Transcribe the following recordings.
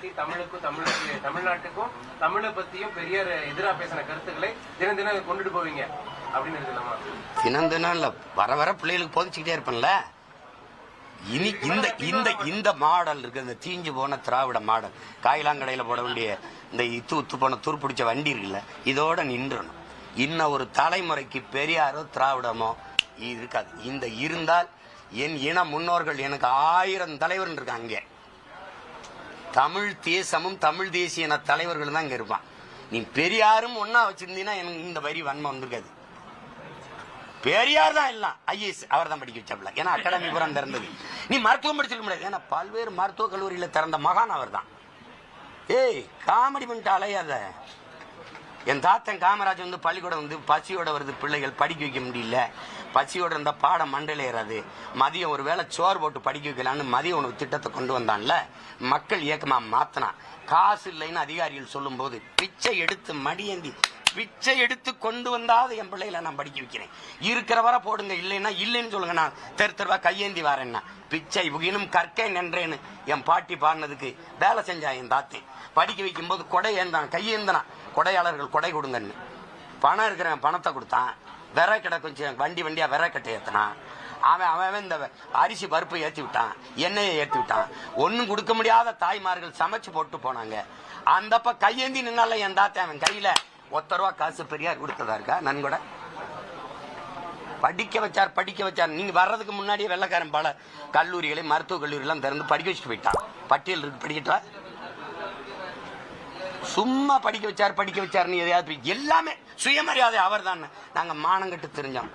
பத்தி தமிழுக்கும் தமிழுக்கு தமிழ்நாட்டுக்கும் தமிழை பத்தியும் பெரிய எதிராக பேசின கருத்துக்களை தினம் தினம் கொண்டுட்டு போவீங்க அப்படின்னு இருக்கலாமா தினம் தினம் இல்ல வர வர பிள்ளைகளுக்கு போதிச்சுக்கிட்டே இருப்பேன்ல. இனி இந்த இந்த இந்த மாடல் இருக்கு இந்த தீஞ்சு போன திராவிட மாடல். காயிலாங்கடையில போட வேண்டிய இந்த இத்து உத்து போன துருப்பிடிச்ச வண்டி இருக்குல்ல இதோட நின்றணும். இன்னும் ஒரு தலைமுறைக்கு பெரியாரோ திராவிடமோ இருக்காது. இந்த இருந்தால் என் இன முன்னோர்கள் எனக்கு ஆயிரம் தலைவர் இருக்காங்க அங்கே. தமிழ் தேசமும் தமிழ் தேசிய என தலைவர்கள் தான் இங்க இருப்பான். நீ பெரியாரும் ஒன்னா வச்சிருந்தீங்கன்னா எனக்கு இந்த வரி வன்மை வந்திருக்காது. பெரியார் தான் எல்லாம். ஐஏஎஸ் அவர் தான் படிக்க வச்சாப்ல ஏன்னா அகாடமி புறம் திறந்தது. நீ மருத்துவம் படிச்சிருக்க முடியாது. ஏன்னா பல்வேறு மருத்துவக் கல்லூரியில திறந்த மகான் அவர் தான் ஏய் காமெடி பண்ணிட்டு அலையாத. என் தாத்தன் காமராஜ் வந்து பள்ளிக்கூடம் வந்து பசியோட வருது பிள்ளைகள் படிக்க வைக்க முடியல. பசியோட இருந்தால் பாடம் மண்டையில ஏறாது. மதியம் ஒரு வேளை சோறு போட்டு படிக்க வைக்கலான்னு மதிய உணவு திட்டத்தை கொண்டு வந்தான்ல மக்கள் இயக்கமாக மாத்தினான் காசு இல்லைன்னு அதிகாரிகள் சொல்லும்போது பிச்சை எடுத்து மடியேந்தி பிச்சை எடுத்து கொண்டு வந்தாவது என் பிள்ளைகளை நான் படிக்க வைக்கிறேன். இருக்கிற வர போடுங்க இல்லைன்னா இல்லைன்னு சொல்லுங்க நான் தெரு தெருவா கையேந்தி வரேன்னா. பிச்சை புகினும் கற்கை நின்றேன்னு என் பாட்டி பாடினதுக்கு வேலை செஞ்சா என் தாத்தேன். படிக்க வைக்கும்போது கொடை ஏந்தான் கையேந்தனான். கொடையாளர்கள் கொடை கொடுங்கன்னு. பணம் இருக்கிறவன் பணத்தை கொடுத்தான். விரை கடை கொஞ்சம் வண்டி வண்டியாக விரை கட்டை ஏற்றினான் அவன் அவன் இந்த அரிசி பருப்பு ஏற்றி விட்டான். எண்ணெயை ஏற்றி விட்டான். ஒன்றும் கொடுக்க முடியாத தாய்மார்கள் சமைச்சு போட்டு போனாங்க. அந்தப்ப கையேந்தி நின்னால என் தாத்தன் அவன் கையில் ஒத்த ரூபா காசு பெரியார் கொடுத்ததா இருக்கா? நன்கொடை. படிக்க வச்சார் படிக்க வச்சார். நீங்க வர்றதுக்கு முன்னாடியே வெள்ளக்காரன் பல கல்லூரிகளை மருத்துவக் கல்லூரிகள்லாம் திறந்து படிக்க வச்சுட்டு போயிட்டான். பட்டியல் இருக்கு படிக்கட்டா சும்மா படிக்க வச்சார் படிக்க வச்சாருன்னு எதையாவது எல்லாமே சுயமரியாதை அவர் தான் நாங்க மானங்கட்டு தெரிஞ்சோம்.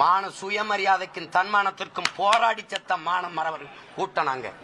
மான சுயமரியாதைக்கும் தன்மானத்திற்கும் போராடி செத்த மானம் மறவர் கூட்டம் நாங்கள்